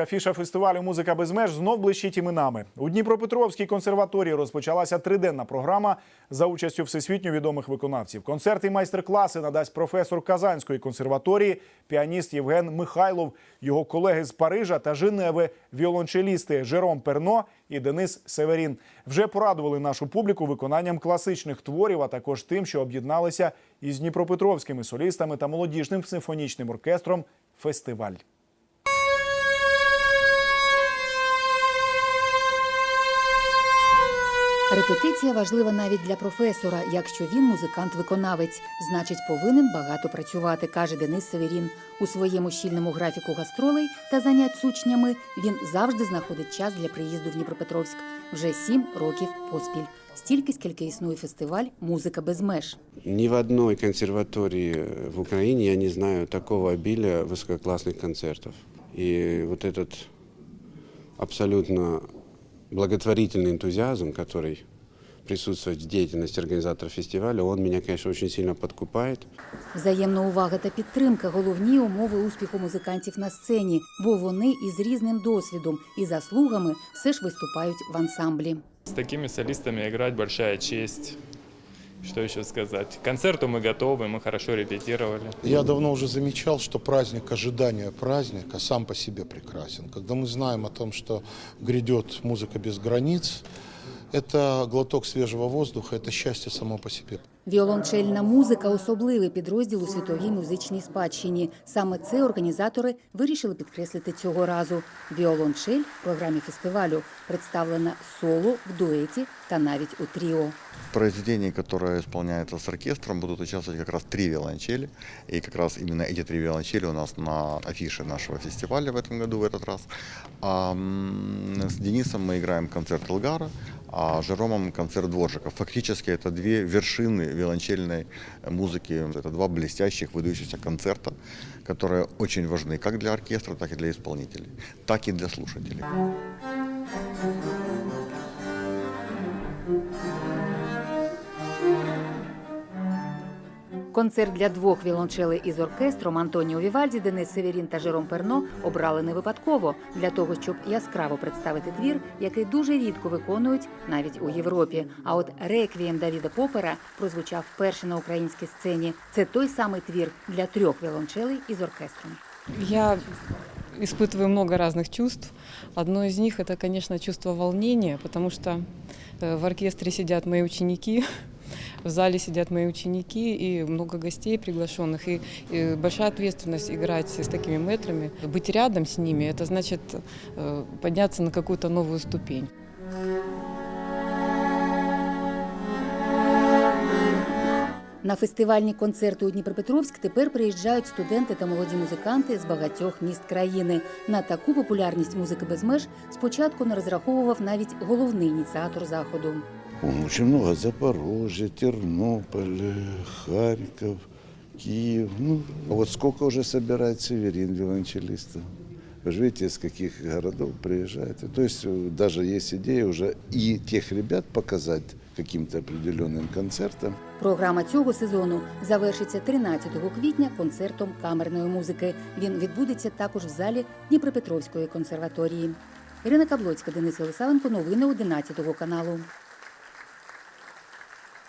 Афіша фестивалю Музика без меж знов блищить іменами. У Дніпропетровській консерваторії розпочалася триденна програма за участю всесвітньо відомих виконавців. Концерти і майстер-класи надасть професор Казанської консерваторії, піаніст Євген Михайлов, його колеги з Парижа та Женеви, віолончелісти Жером Перно і Денис Северін. Вже порадували нашу публіку виконанням класичних творів, а також тим, що об'єдналися із дніпропетровськими солістами та молодіжним симфонічним оркестром фестиваль. Репетиція важлива навіть для професора. Якщо він музикант-виконавець, значить повинен багато працювати, каже Денис Северін. У своєму щільному графіку гастролей та занять з учнями він завжди знаходить час для приїзду в Дніпропетровськ вже сім років поспіль. Стільки, скільки існує фестиваль Музика без меж. Ни в одной консерватории в Украине я не знаю такого обилия высококлассных концертов. И вот этот абсолютно благотворительный энтузиазм, который присутствует в деятельности организатора фестиваля, он меня, конечно, очень сильно подкупает. Взаємна увага та підтримка головні умови успіху музикантів на сцені, бо вони із різним досвідом і заслугами все ж виступають в ансамблі. С такими солистами играть большая честь. Что еще сказать? К концерту мы готовы, мы хорошо репетировали. Я давно уже замечал, что праздник, ожидание праздника сам по себе прекрасен. Когда мы знаем о том, что грядет музыка без границ, это глоток свежего воздуха, это счастье само по себе. Віолончельна музика особливий підрозділ у світовій музичній спадщині. Саме це організатори вирішили підкреслити цього разу. Віолончель в програмі фестивалю представлена соло в дуеті та навіть у тріо. В произведении, которое исполняется с оркестром, будут участвовать как раз три виолончели. И как раз именно эти три виолончели у нас на афише нашего фестиваля в этом году, в этот раз. А м, с Денисом мы играем концерт Элгара, а с Жеромом концерт Дворжика. Фактически это две вершины виолончельной музыки. Это два блестящих, выдающихся концерта, которые очень важны как для оркестра, так и для исполнителей, так и для слушателей. Концерт для двох віолончелей із оркестром Антоніо Вівальді, Денис Северін та Жером Перно обрали не випадково для того, щоб яскраво представити твір, який дуже рідко виконують навіть у Європі. А от реквієм Давіда Попера прозвучав вперше на українській сцені. Це той самий твір для трьох віолончелей із оркестром. Я испытываю много разных чувств. Одно из них это, конечно, чувство волнения, потому что э, в оркестре сидят мои ученики, в зале сидят мои ученики и много гостей приглашенных. И, и большая ответственность играть с такими метрами. Быть рядом с ними, это значит э, подняться на какую-то новую ступень. На фестивальні концерти у Дніпропетровськ тепер приїжджають студенти та молоді музиканти з багатьох міст країни. На таку популярність музики без меж спочатку не розраховував навіть головний ініціатор заходу. Ой, Очень много. Запорожье, Тернополь, э, Харьков, Киев. Ну, а вот сколько уже собирает Северин виолончелистов. Вы же видите, из каких городов приезжает. И То есть э, даже есть идея уже и тех ребят показать каким-то определенным концертом. Програма цього сезону завершиться 13 квітня концертом камерної музики. Він відбудеться також в залі Дніпропетровської консерваторії. Ірина Каблоцька, Денис Єлисавенко. Новини 11 каналу.